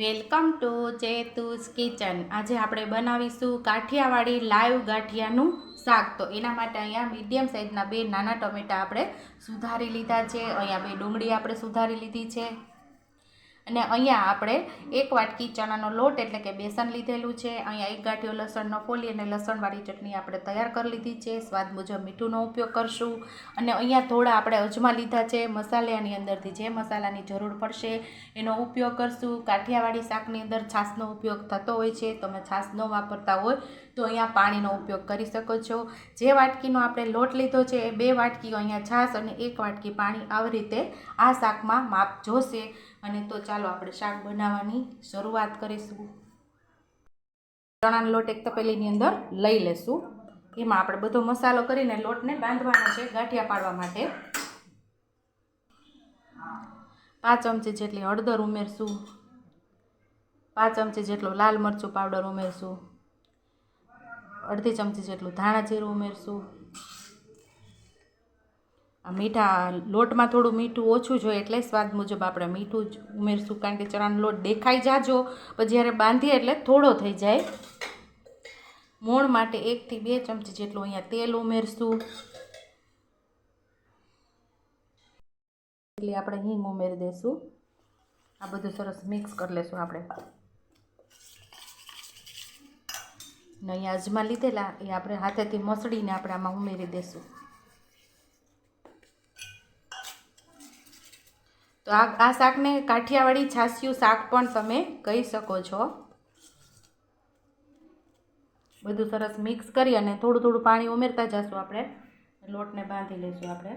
Welcome to ચેતુસ kitchen. આજે આપણે બનાવીશું કાઠિયાવાડી લાઈવ ગાંઠિયાનું શાક. તો એના માટે અહીંયા મીડિયમ સાઇઝના બે નાના ટમેટા આપણે સુધારી લીધા છે. અહીંયા બે ડુંગળી આપણે સુધારી લીધી છે. અને અહીંયા આપણે એક વાટકી ચણાનો લોટ એટલે કે બેસન લીધેલું છે. અહીંયા એક ગાંઠિયો લસણનો ફોલી અને લસણવાળી ચટણી આપણે તૈયાર કરી લીધી છે. સ્વાદ મુજબ મીઠુંનો ઉપયોગ કરશું. અને અહીંયા થોડા આપણે અજમા લીધા છે. મસાલાની અંદરથી જે મસાલાની જરૂર પડશે એનો ઉપયોગ કરશું. કાઠિયાવાડી શાકની અંદર છાશનો ઉપયોગ થતો હોય છે. તમે છાશ ન વાપરતા હોય તો અહીંયા પાણીનો ઉપયોગ કરી શકો છો. જે વાટકીનો આપણે લોટ લીધો છે એ બે વાટકી અહીંયા છાશ અને એક વાટકી પાણી આવી રીતે આ શાકમાં માપ જોશે. અને તો ચાલો આપણે શાક બનાવવાની શરૂઆત કરીશું. ચણાનો લોટ એક તપેલીની અંદર લઈ લેશું. એમાં આપણે બધો મસાલો કરીને લોટને બાંધવાનો છે ગાંઠિયા પાડવા માટે. પાંચ ચમચી જેટલી હળદર ઉમેરશું. પાંચ ચમચી જેટલો લાલ મરચું પાવડર ઉમેરશું. અડધી ચમચી જેટલું ધાણા જીરું ઉમેરશું. આ મીઠા લોટમાં થોડું મીઠું ઓછું જોઈએ એટલે સ્વાદ મુજબ આપણે મીઠું જ ઉમેરશું કારણ કે ચણાનો લોટ દેખાઈ જાજો. પણ જ્યારે બાંધીએ એટલે થોડો થઈ જાય. મોણ માટે એકથી બે ચમચી જેટલું અહીંયા તેલ ઉમેરશું. એટલે આપણે હિંગ ઉમેરી દઈશું આ બધું સરસ મિક્સ કરી લેશું આપણે. ને અહીંયા અજમા લીધેલા એ આપણે હાથેથી મસળીને આપણે આમાં ઉમેરી દઈશું તો આ આ શાકને કાઠિયાવાડી છાસિયું શાક પણ તમે કહી શકો છો. બધું સરસ મિક્સ કરી અને થોડું થોડું પાણી ઉમેરતા જશું આપણે. લોટને બાંધી લઈશું આપણે.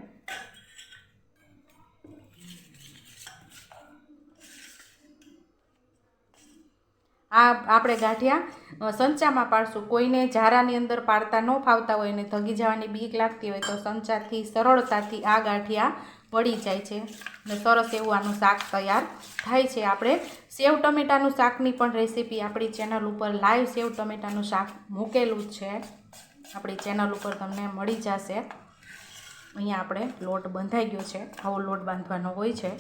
આ આપણે ગાંઠિયા સંચામાં પાડશું. કોઈને ઝારાની અંદર પાડતા ન ફાવતા હોય અને ધગી જવાની બીક લાગતી હોય તો સંચાથી, સરળતાથી આ ગાંઠિયા પડી જાય છે. ને સરસ એવું આનું શાક તૈયાર થાય છે. આપણે સેવ ટમેટાનું શાકની પણ રેસીપી આપણી ચેનલ ઉપર લાઈવ સેવ ટમેટાનું શાક મૂકેલું છે. આપણી ચેનલ ઉપર તમને મળી જશે. અહીંયા આપણે લોટ બંધાઈ ગયો છે. આવો લોટ બાંધવાનો હોય છે.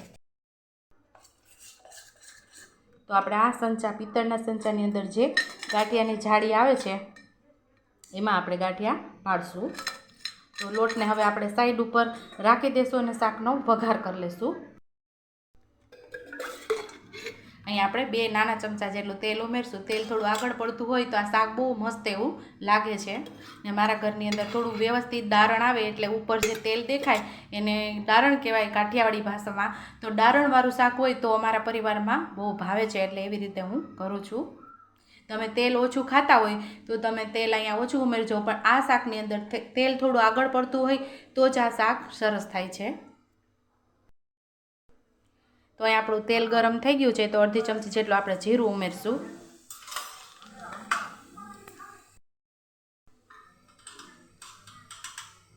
તો આપણે આ સંચા, પિત્તળના સંચાની અંદર જે ગાંઠિયાની જાળી આવે છે, એમાં આપણે ગાંઠિયા પાડશું. તો લોટને હવે આપણે સાઈડ ઉપર રાખી દઈશું અને શાકનો વઘાર કરી લઈશું અહીં આપણે બે નાના ચમચા જેટલું તેલ ઉમેરશું. તેલ થોડું આગળ પડતું હોય તો આ શાક બહુ મસ્ત એવું લાગે છે. ને મારા ઘરની અંદર થોડું વ્યવસ્થિત દારણ આવે એટલે ઉપર જે તેલ દેખાય એને દારણ કહેવાય કાઠિયાવાડી ભાષામાં. તો દારણવાળું શાક હોય તો અમારા પરિવારમાં બહુ ભાવે છે એટલે એવી રીતે હું કરું છું. તમે તેલ ઓછું ખાતા હોય તો તમે તેલ અહીંયા ઓછું ઉમેરજો, પણ આ શાકની અંદર તેલ થોડું આગળ પડતું હોય તો જ આ શાક સરસ થાય છે. તો અહીં આપણું તેલ ગરમ થઈ ગયું છે, તો અડધી ચમચી જેટલું આપણે જીરું ઉમેરશું.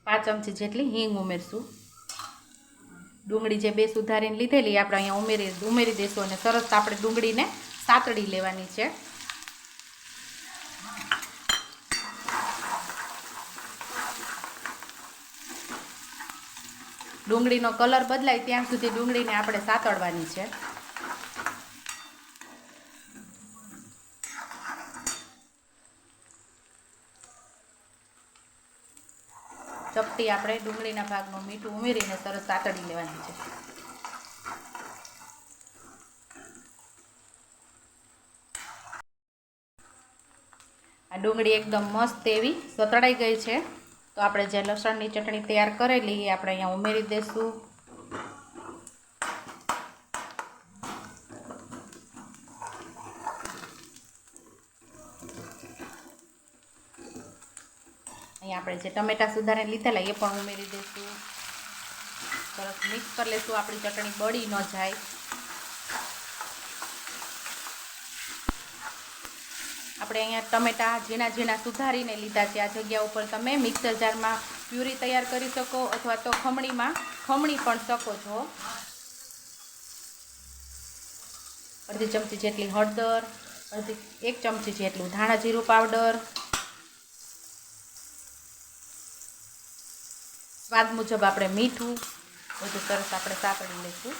પાંચ ચમચી જેટલી હિંગ ઉમેરશું. ડુંગળી જે બે સુધારીને લીધેલી આપણે અહીંયા ઉમેરી ઉમેરી દઈશું અને સરસ આપણે ડુંગળીને સાતડી લેવાની છે. ડુંગળીનો કલર બદલાય ત્યાં સુધી ડુંગળીને આપણે સાતળવાની છે. ચપટી આપણે ડુંગળીના ભાગનું મીઠું ઉમેરીને સરસ સાતળી લેવાની છે. આ ડુંગળી એકદમ મસ્ત એવી સતળાઈ ગઈ છે. તો આપણે જે લસણની ચટણી તૈયાર કરેલી એ આપણે અહીંયા ઉમેરી દઈશું અહીંયા આપણે જે ટમેટા સુધારે લીધેલા એ પણ ઉમેરી દઈશું સરસ મિક્સ કરી લઈશું આપણી ચટણી બળી ન જાય. આપણે અહીંયા ટમેટા ઝીણા ઝીણા સુધારીને લીધા છે. આ જગ્યા ઉપર તમે મિક્સર જારમાં પ્યુરી તૈયાર કરી શકો અથવા તો ખમણીમાં ખમણી પણ શકો છો. અડધી ચમચી જેટલી હળદર, અડધી એક ચમચી જેટલું ધાણા જીરું પાવડર. સ્વાદ મુજબ આપણે મીઠું બધું સરસ આપણે સાંકળી લઈશું.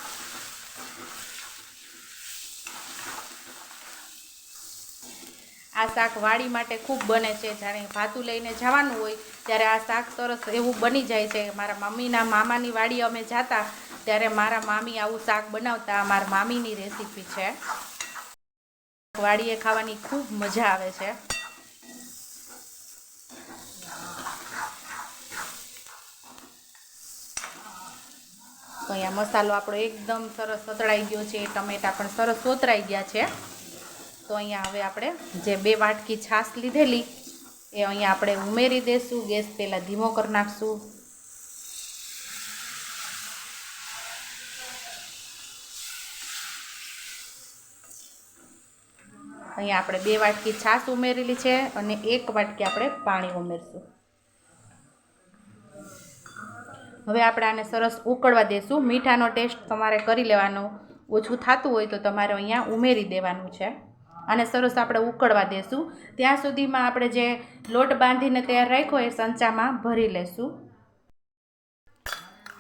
આ શાક વાડી માટે ખૂબ બને છે. જ્યારે ભાતું લઈને જવાનું હોય, ત્યારે આ શાક સરસ એવું બની જાય છે. મારા મમ્મીના મામાની વાડી અમે જાતા, ત્યારે મારા મામી આવું શાક બનાવતા. મારા મામીની રેસીપી છે. વાડીએ ખાવાની ખૂબ મજા આવે છે. તો અહીંયા મસાલો આપણો એકદમ સરસ સતળાઈ ગયો છે. ટમેટા પણ સરસ સોતરાઈ ગયા છે. તો અહીંયા હવે આપણે જે બે વાટકી છાશ લીધેલી, એ અહીંયા આપણે ઉમેરી દઈશું ગેસ પહેલાં ધીમો કરી નાખશું. અહીંયા આપણે બે વાટકી છાશ ઉમેરેલી છે અને એક વાટકી આપણે પાણી ઉમેરશું. હવે આપણે આને સરસ ઉકળવા દેશું. મીઠાનો ટેસ્ટ તમારે કરી લેવાનો. ઓછું થતું હોય તો તમારે અહીંયા ઉમેરી દેવાનું છે. અને સરસ આપણે ઉકળવા દેશું. ત્યાં સુધીમાં આપણે જે લોટ બાંધીને તૈયાર રાખ્યો એ સંચામાં ભરી લેશું.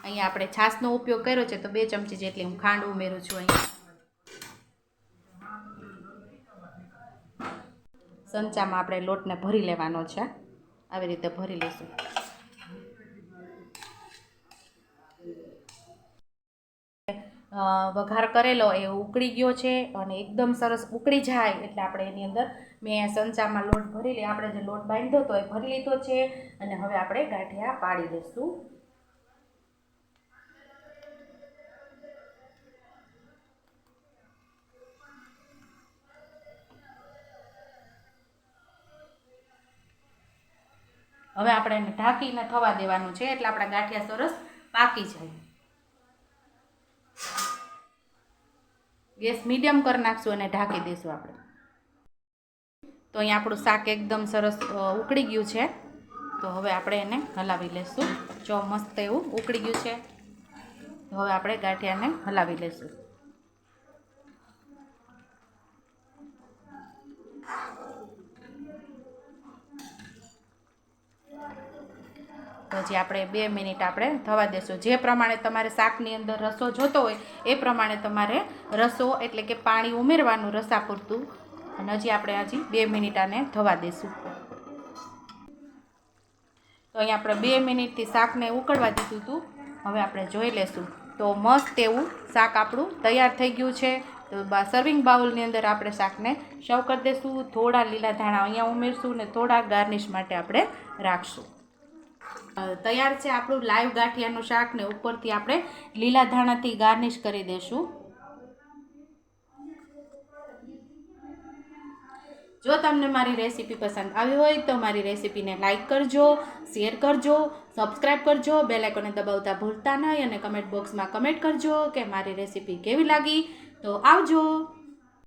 અહીંયા આપણે છાશનો ઉપયોગ કર્યો છે તો બે ચમચી જેટલી હું ખાંડ ઉમેરું છું અહીંયા. સંચામાં આપણે લોટને ભરી લેવાનો છે. આવી રીતે ભરી લઈશું વઘાર કરેલો એ ઉકળી ગયો છે અને એકદમ સરસ ઉકળી જાય એટલે આપણે એની અંદર મેં સંચામાં લોટ ભરી લઈ આપણે જે લોટ બાંધ્યો હતો એ ભરી લીધો છે અને હવે આપણે ગાંઠિયા પાડી દઈશું. હવે આપણે એને ઢાંકીને થવા દેવાનું છે એટલે આપણા ગાંઠિયા સરસ પાકી જાય. ગેસ મીડિયમ કરી નાખશું અને ઢાંકી દઈશું આપણે. તો અહીંયા આપણું શાક એકદમ સરસ ઉકળી ગયું છે. તો હવે આપણે એને હલાવી લઈશું જો મસ્ત એવું ઉકળી ગયું છે. તો હવે આપણે ગાંઠિયાને હલાવી લઈશું તો હજી આપણે બે મિનિટ આપણે થવા દેશું. જે પ્રમાણે તમારે શાકની અંદર રસો જોતો હોય, એ પ્રમાણે તમારે રસો એટલે કે પાણી ઉમેરવાનું રસા પૂરતું અને હજી આપણે હજી બે મિનિટ આને થવા દેશું. તો અહીંયા આપણે બે મિનિટથી શાકને ઉકળવા દીધું હતું. હવે આપણે જોઈ લેશું. તો મસ્ત એવું શાક આપણું તૈયાર થઈ ગયું છે. તો સર્વિંગ બાઉલની અંદર આપણે શાકને સર્વ કરી દઈશું થોડા લીલા ધાણા અહીંયા ઉમેરશું ને થોડા ગાર્નિશ માટે આપણે રાખશું. તૈયાર છે આપણું લાઈવ ગાંઠિયાનું શાક ને ઉપરથી આપણે લીલા ધાણાથી ગાર્નિશ કરી દઈશું જો તમને મારી રેસીપી પસંદ આવી હોય તો મારી રેસીપીને લાઇક કરજો, શેર કરજો, સબસ્ક્રાઇબ કરજો બે લાઇકોને દબાવતા ભૂલતા નહીં અને કમેન્ટ બોક્સમાં કમેન્ટ કરજો કે મારી રેસીપી કેવી લાગી. તો આવજો.